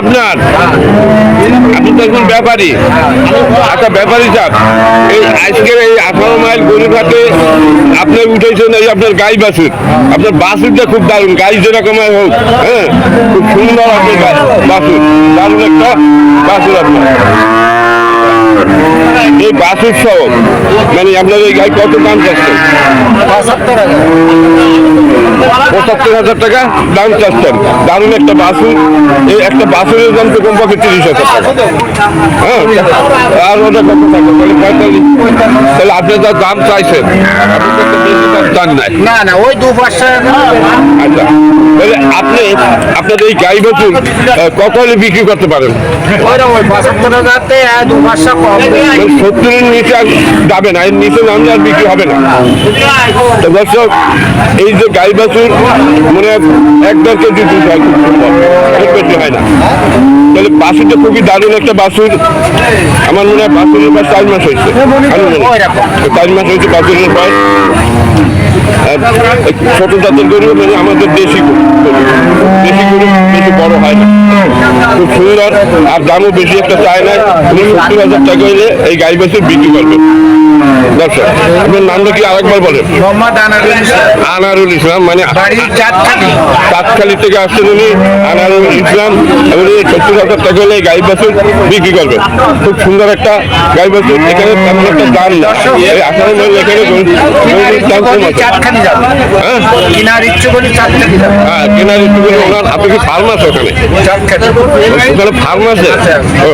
আপনার? আপনি তো একজন ব্যাপারী। আচ্ছা ব্যাপারী সাহেব, এই আজকের এই আঠারো মাইল গরিবাতে আপনি উঠেছেন এই আপনার গাই বাছুর। আপনার বাছুরটা খুব দারুণ, গাই যেরকম হোক হ্যাঁ? খুব সুন্দর আপনার বাসুর দারুণ একটা বাছুর আপনার। এই সহ মানে আপনার এই গাই কত দাম চাচ্ছেন? পঁচাত্তর হাজার টাকা দাম চাচ্ছেন। দারুণ একটা এই একটা দাম তো কমপক্ষে তিরিশ হাজার টাকা। হ্যাঁ আর ওটা কত টাকা? তাহলে পঁয়তাল্লিশ। তাহলে আপনি যা দাম চাইছেন দাম নাই। না না ওই দু পাঁচটা আচ্ছা তাহলে আপনি আপনাদের এই গাই বাছুর কত হলে বিক্রি করতে পারেন? ওই পঁচাত্তর হাজারতে দু সত্তরের নিচে আর যাবে না এর নিচে নামলে আর বিক্রি হবে না। তো দর্শক এই যে গাই বাছুর মানে এক দেড় কেজি দুধ হয় খুব হয় না। তাহলে বাসুরটা খুবই দারুণ একটা বাছুর। আমার মনে হয় বাছুরের বয়স চার মাস হয়েছে। ওইরকম। চার মাস হয়েছে বাছুরের বয়স। ছোট জাতের গরু মানে আমাদের দেশি গরু। দেশি গরু বেশি বড় হয় না। খুব সুন্দর আর দামও বেশি একটা চায় না। উনি সত্তর হাজার টাকা হইলে এই গাই বাছুর বিক্রি করবেন দর্শক আপনার নামটা কি আরেকবার বলেন? মোহাম্মদ আনারুল ইসলাম, আনারুল ইসলাম মানে চাঁদখালি। থেকে আসছেন উনি আনারুল ইসলাম। এবং সত্তর হাজার টাকা হলে এই গাই বাছুর বিক্রি করবেন খুব সুন্দর একটা গাই বাছুর এখানে তেমন একটা দাম না এই আঠারো এখানে হ্যাঁ? হ্যাঁ কেনার একটু ওনার আপনি কি ফার্ম আছে ওখানে ওখানে ফার্ম আছে ও,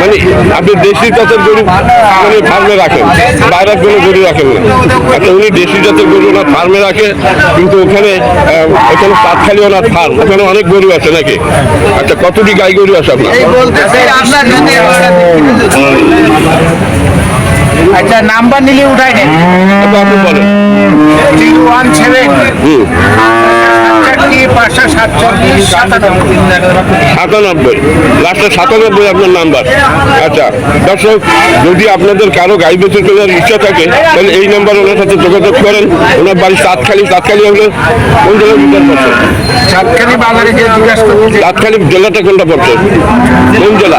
মানে আপনি দেশি জাতের গরু মানে ফার্মে রাখেন বাইরের কোনো গরু রাখেন না। আচ্ছা উনি দেশি জাতের গরু ওনার ফার্মে রাখে কিন্তু ওখানে ওখানে পাটখালি ওনার ফার্ম ওখানে অনেক গরু আছে নাকি? আচ্ছা কতটি গাই গরু আছে আপনার? আচ্ছা নাম্বার নিলে উঠাই নেন। আচ্ছা, আপনি বলেন। জিরো ওয়ান সেভেন হুম চারটি পাঁচশো সাতচল্লিশ সাতানব্বই। লাস্টে সাতানব্বই আপনার নাম্বার। আচ্ছা দর্শক যদি আপনাদের কারও গাই বেচে কেনার ইচ্ছা থাকে তাহলে এই নাম্বার ওনার সাথে যোগাযোগ করেন। ওনার বাড়ি সাতখালি সাতখালি হলে কোন ভিতর পড়ছে সাতখালি বাজারে যে জিজ্ঞাসা করছে সাতখালি জেলাটা কোনটা পড়ছে? কোন জেলা?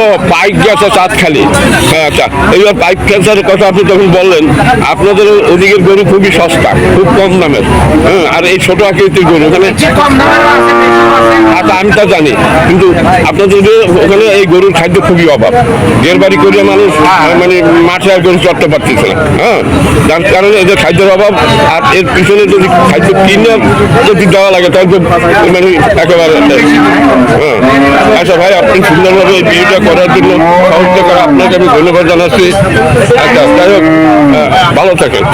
ও পাইক গেছে হ্যাঁ আচ্ছা এইবার পাইক ক্যান্সারের কথা আপনি যখন বললেন আপনাদের ওদিকের গরু খুবই সস্তা খুব কম দামের। হ্যাঁ আর এই ছোট আকৃতির গরু ওখানে আমি তা জানি কিন্তু আপনাদের যে ওখানে এই গরুর খাদ্য খুবই অভাব। গের বাড়ি করে মানুষ মানে মাঠে আর গরু চড়তে পারতেছে না হ্যাঁ? যার কারণে এদের খাদ্যের অভাব আর এর পিছনে যদি খাদ্য কিনে যদি দেওয়া লাগে তাহলে মানে একেবারে হ্যাঁ? আচ্ছা ভাই আপনি সুন্দরভাবে এই বিয়েটা করার জন্য সহযোগিতা করা আপনাকে আমি ধন্যবাদ জানাচ্ছি। আচ্ছা যাই হোক ভালো থাকেন।